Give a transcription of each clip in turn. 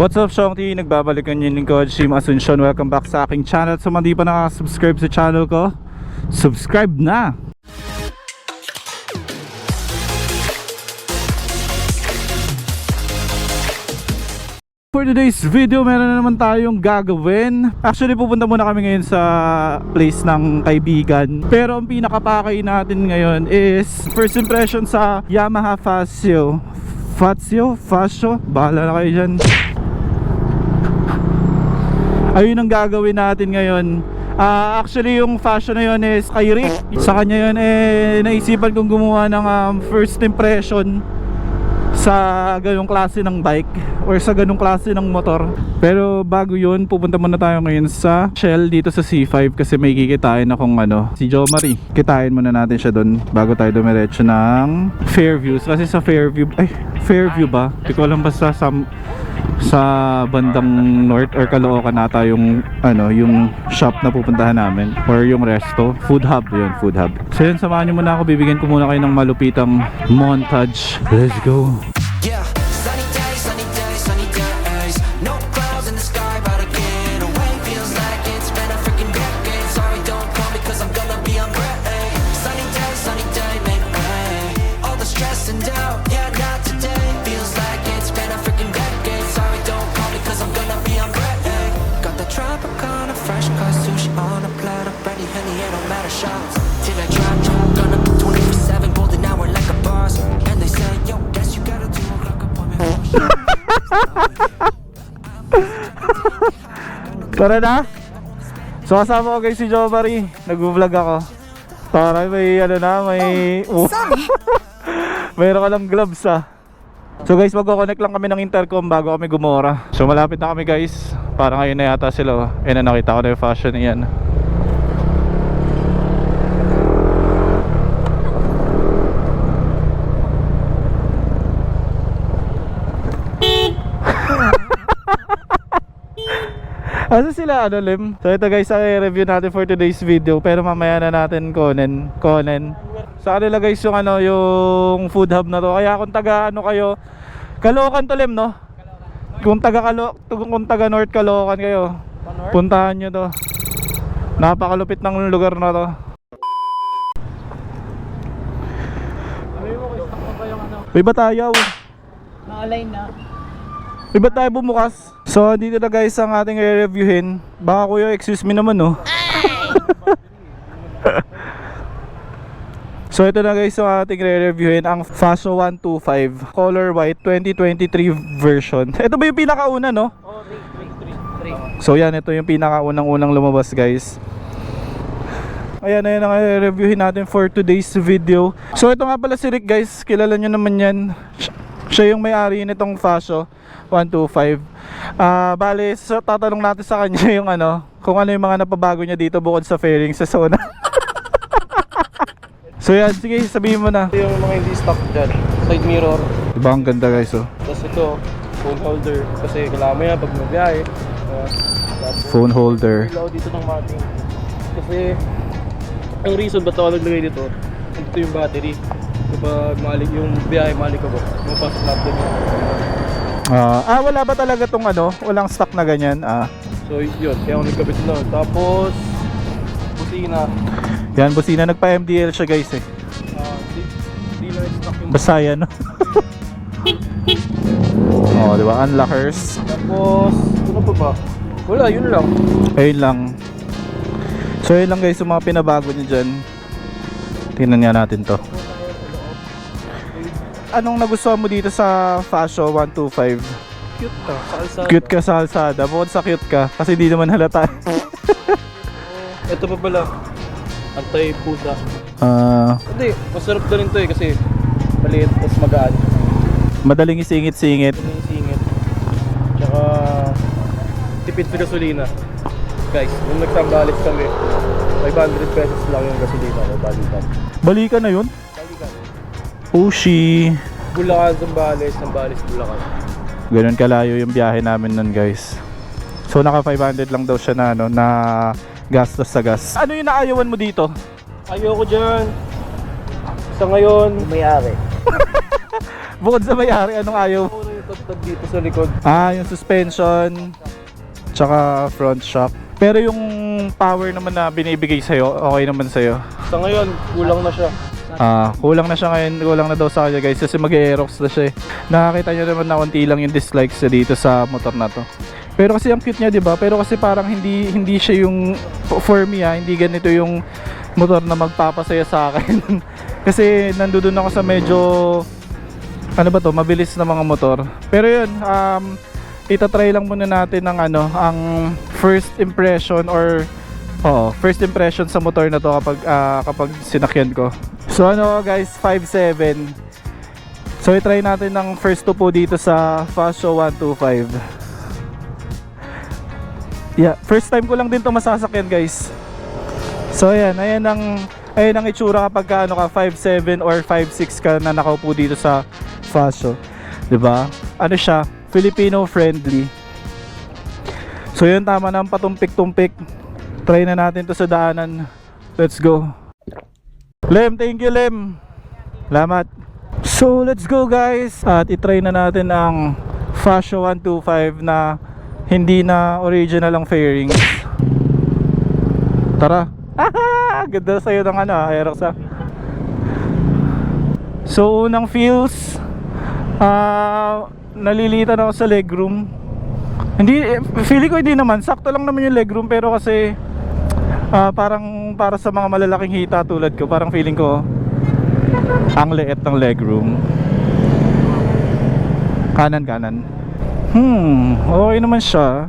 What's up, Shongti? Nagbabalik ang inyong lingkod, Shim Asuncion. Welcome back sa aking channel. Sa mga di pa nakasubscribe sa channel ko, subscribe na! For today's video, meron na naman tayong gagawin. Actually, pupunta muna kami ngayon sa place ng kaibigan. Pero ang pinakapakay natin ngayon is first impression sa Yamaha Fazio. Fazio? Fazio? Bahala na kayo dyan. Ayun ang gagawin natin ngayon. Ah, actually, yung fashion na yun is kay Rick. Sa kanya yun, eh, naisipan kong gumawa ng um, first impression sa ganong klase ng bike or sa ganong klase ng motor. Pero bago yun, pupunta muna tayo ngayon sa Shell dito sa C5 kasi may kikitain akong ano, si Jo Marie. Kitain muna natin siya doon bago tayo dumiretso ng Fairview. Kasi sa Fairview, ay, Fairview ba? Hindi ko alam basta sa sa bandang north or Caloocan nata yung ano yung shop na pupuntahan namin or yung resto. Food hub yun food hub. So yun samahan nyo muna ako. Bibigyan ko muna kayo ng malupitang montage. Let's go shots. Till I drop, choke on a 24-7 golden hour like a boss. And they say, yo, guess you got a 2 o'clock appointment. tara na so kasama ko guys si Jo Marie nag-vlog ako tara may ano na may oh. mayroon ka ng gloves ah So guys, magko-connect lang kami ng intercom bago kami gumora. So malapit na kami guys. Parang ngayon na yata sila. Oh. Ayun na nakita ko na yung fashion niyan. Asa sila ano Lim? So ito guys ang review natin for today's video pero mamaya na natin konen konen. Sa kanila guys yung ano yung food hub na to. Kaya kung taga ano kayo Caloocan to Lim no? Kung taga Calo kung taga North Caloocan kayo. Puntahan nyo to. Napakalupit ng lugar na to. May batayaw. Naka-line na. May ba't tayo bumukas? So, dito na guys ang ating re-reviewin. Baka kuya, excuse me naman no. so, ito na guys ang ating re-reviewin. Ang Faso 125 Color White 2023 version. Ito ba yung pinakauna no? 3, 3, 3, 3. So yan, ito yung pinakaunang-unang lumabas guys. Ayan, ayan ang reviewin natin for today's video. So ito nga pala si Rick guys, kilala nyo naman yan. Siya- yung may-ari nitong Fasio 125. Ah, bale, so tatanong natin sa kanya yung ano, kung ano yung mga napabago niya dito bukod sa fairing sa zona. so yan, sige, sabihin mo na. Ito yung mga hindi stock dyan. Side mirror. Diba ang ganda guys oh. Tapos ito, phone holder. Kasi kailangan mo yan pag magbiyahe. Uh, Phone holder. ilaw dito ng mating. Kasi, ang reason ba't ako naglagay dito, ito yung battery. Kapag malik yung biyahe, malik ako. Yung pasok natin yun. Ah, ah, wala ba talaga tong ano? Walang stock na ganyan? Ah. So, yun. Kaya ako nagkabit nun. Tapos, busina. Yan, busina nagpa-MDL siya guys eh. Ah, di, di na stock yung Basta yan. oh, di ba? Unlockers. Tapos, ano pa ba? Wala, yun lang. Ayun lang. So yun lang guys yung mga pinabago niyo dyan. Tingnan nga natin to. Anong nagustuhan mo dito sa Fasio 125? Cute ka. Sa alsada. Cute ka sa alsada. Bukod sa cute ka. Kasi di naman halata. Ito pa pala. Antay pusa. Ah, Hindi, masarap na rin to eh kasi maliit tapos magaan. madaling isingit-singit. Ito yung singit. Tsaka tipid sa gasolina. Guys, nung nagsambalis kami, 500 pesos lang yung gasolina ko, balikan. Balikan na yun? Ushi. Bulacan, Zambales, Zambales, Bulacan. Ganun kalayo yung biyahe namin nun guys. So naka 500 lang daw siya na ano na gastos sa gas. Ano yung naayawan mo dito? Ayoko dyan. Sa ngayon, May-ari. Bukod sa may-ari, anong ayaw? baliktad dito sa likod. Ah, yung suspension, tsaka front shock. Pero yung power naman na binibigay sa'yo, okay naman sa'yo. Sa ngayon, kulang na siya. Ah, kulang na siya ngayon, kulang na daw sa kanya guys kasi mag-aerox na siya eh. Nakakita niyo naman na konti lang yung dislikes dito sa motor na to. Pero kasi ang cute niya, 'di ba? Pero kasi parang hindi hindi siya yung for me ah, hindi ganito yung motor na magpapasaya sa akin. kasi nandoon ako sa medyo ano ba to, mabilis na mga motor. Pero 'yun, um itatry lang muna natin ng ano, ang first impression or Oo, first impression sa motor na to kapag ah, kapag sinakyan ko. So ano guys, 5.7. So i-try natin ng first to po dito sa Fast Show 125. Yeah, first time ko lang din to masasakyan guys. So ayan, ayan ang ayan ang itsura kapag ka, ano ka 5.7 or 5.6 ka na nakaupo dito sa. 'Di ba? Ano siya? Filipino friendly. So yun tama na ang patumpik-tumpik. Try na natin to sa daanan. Let's go. Lem, thank you Lem. Salamat. So let's go guys. At itry na natin ang Fascio 125 na hindi na original ang fairings. Tara. Ah, ganda sa'yo ng ano, Aerox ah. So unang feels ah nalilitan ako sa legroom. Hindi eh, feeling ko hindi naman sakto lang naman yung legroom pero kasi ah, parang para sa mga malalaking hita tulad ko, parang feeling ko ang liit ng legroom. Kanan kanan. Hmm, okay naman siya.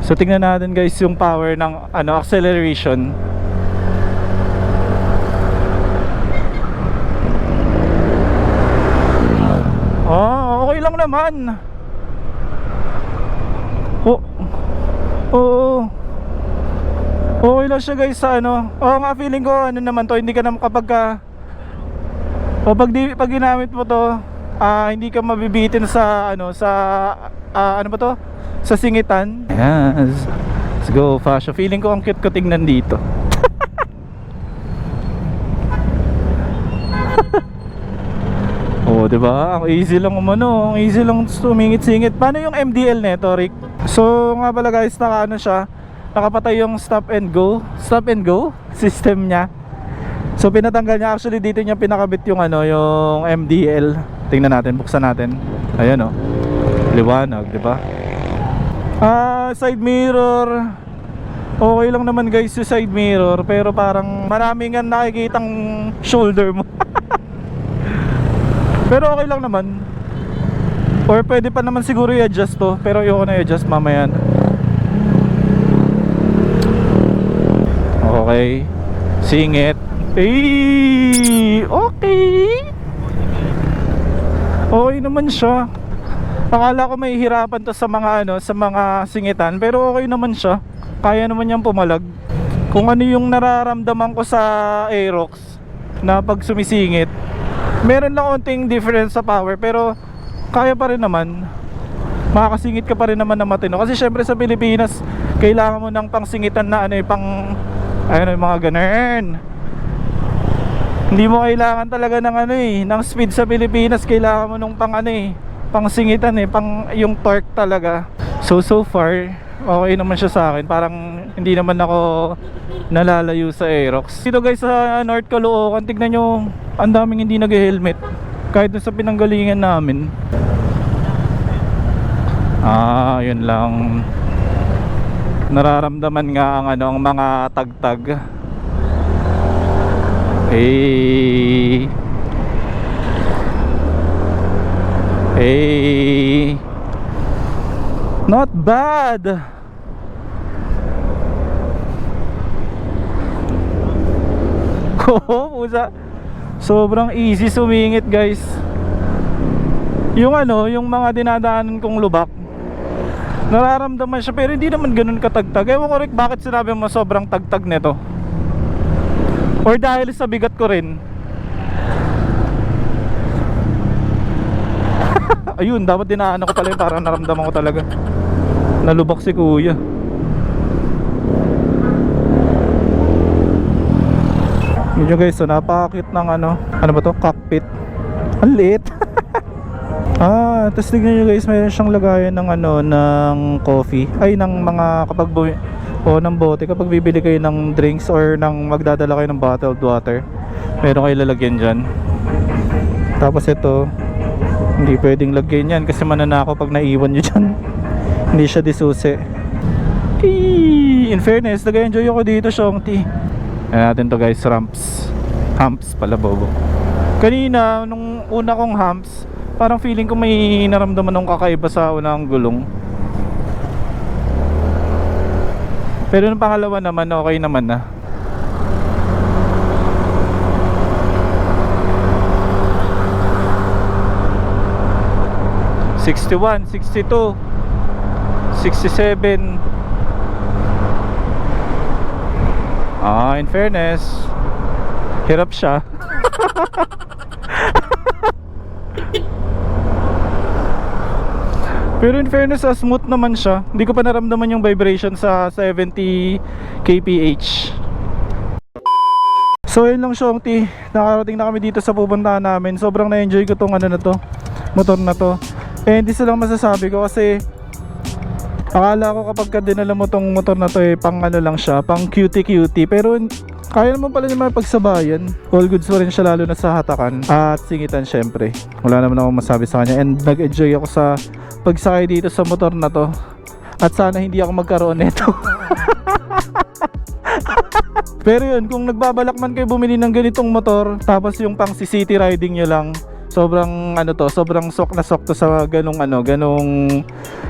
So tingnan natin guys yung power ng ano acceleration. Oh, okay lang naman. Oh. Oo. Okay lang siya guys sa ano. Oo nga feeling ko ano naman to, hindi ka naman kapag ka o pag, di, pag ginamit mo to, ah, hindi ka mabibitin sa ano sa ah, ano ba to? Sa singitan. Yes. Let's go, Fascio. Feeling ko ang cute ko tingnan dito. Oh, 'di ba? Ang easy lang umano, ang easy lang sumingit-singit. Paano yung MDL nito, Rick? So, nga pala guys, naka ano siya, nakapatay yung stop and go, stop and go system niya. So pinatanggal niya actually dito niya pinakabit yung ano, yung MDL. Tingnan natin, buksan natin. Ayan oh. Liwanag, 'di ba? Ah, side mirror. Okay lang naman guys yung side mirror pero parang maraming nga nakikitang shoulder mo. Pero okay lang naman. Or pwede pa naman siguro i-adjust to. Pero ayoko na i-adjust mamaya. Okay. Singit. Hey! Okay! Okay naman siya. Akala ko may hirapan to sa mga ano, sa mga singitan, pero okay naman siya. Kaya naman niyang pumalag. Kung ano yung nararamdaman ko sa Aerox na pag sumisingit, meron lang konting difference sa power pero kaya pa rin naman makakasingit ka pa rin naman na matino kasi syempre sa Pilipinas kailangan mo ng pangsingitan na ano eh pang ayun yung mga ganun. Hindi mo kailangan talaga ng ano eh ng speed sa Pilipinas. Kailangan mo nung pang ano eh pang singitan eh pang yung torque talaga. So so far okay naman siya sa akin. Parang hindi naman ako nalalayo sa Aerox. Dito guys sa North Caloocan tignan nyo ang daming hindi nag-helmet. Kahit sa pinanggalingan namin. Ah yun lang nararamdaman nga ang ano ang mga tagtag eh eh not bad Oo, pusa. Sobrang easy sumingit, guys. Yung ano, yung mga dinadaanan kong lubak. Nararamdaman siya pero hindi naman ganun katagtag. Ewan ko Rick, bakit sinabi mo sobrang tagtag nito? Or dahil sa bigat ko rin. Ayun, dapat dinaanan ko pala yun para naramdaman ko talaga. Nalubak si kuya. Yung guys, so napakakit ng ano, ano ba to? Cockpit. Ang. Ah, tapos tignan nyo guys, mayroon siyang lagayan ng ano, ng coffee. Ay, ng mga kapag bumi o ng bote kapag bibili kayo ng drinks or ng magdadala kayo ng bottled water. Meron kayo lalagyan dyan. Tapos ito, hindi pwedeng lagyan yan kasi mananako pag naiwan nyo dyan. hindi siya disusi. Eee, in fairness, nag-enjoy ako dito, Shongti. Ayan natin to guys, ramps. Humps pala, bobo. Kanina, nung una kong humps, parang feeling ko may naramdaman ng kakaiba sa unang gulong. Pero nung pangalawa naman, okay naman na. Sixty-one, sixty-two, sixty-seven. Ah, in fairness, hirap siya. Pero in fairness, ah, smooth naman siya. Hindi ko pa naramdaman yung vibration sa 70 kph. So yun lang Shongti, nakarating na kami dito sa pupuntahan namin. Sobrang na-enjoy ko tong ano na to, motor na to. Eh hindi lang masasabi ko kasi akala ko kapag ka dinala mo tong motor na to eh pang ano lang siya, pang cutie cutie. Pero kaya naman pala naman pagsabayan. All goods pa rin siya lalo na sa hatakan at singitan syempre. Wala naman akong masabi sa kanya and nag-enjoy ako sa pagsakay dito sa motor na to. At sana hindi ako magkaroon nito. Pero yun, kung nagbabalak man kayo bumili ng ganitong motor, tapos yung pang city riding nyo lang, sobrang ano to, sobrang sok na sok to sa ganong ano, ganong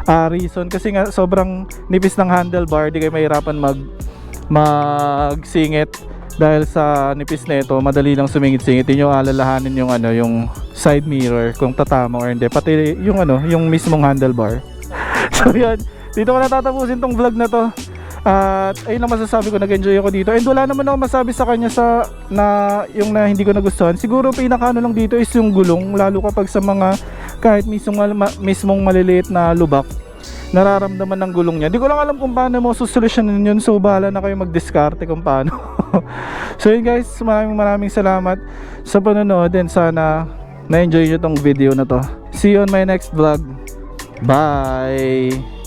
ah, reason. Kasi nga sobrang nipis ng handlebar, di kayo mahirapan mag magsingit dahil sa nipis na ito, madali lang sumingit-singit. Yung alalahanin yung ano, yung side mirror kung tatama or hindi. Pati yung ano, yung mismong handlebar. so yan, dito ko natatapusin tong vlog na to. At ayun lang masasabi ko, nag-enjoy ako dito. And wala naman ako masabi sa kanya sa na yung na hindi ko nagustuhan. Siguro pinaka ano lang dito is yung gulong, lalo kapag sa mga kahit mismong mal- mismong maliliit na lubak nararamdaman ng gulong niya. Di ko lang alam kung paano mo susolusyonin yun. So bahala na kayo mag-discarte kung paano. so yun guys, maraming maraming salamat sa panonood and sana na-enjoy nyo tong video na to. See you on my next vlog. Bye!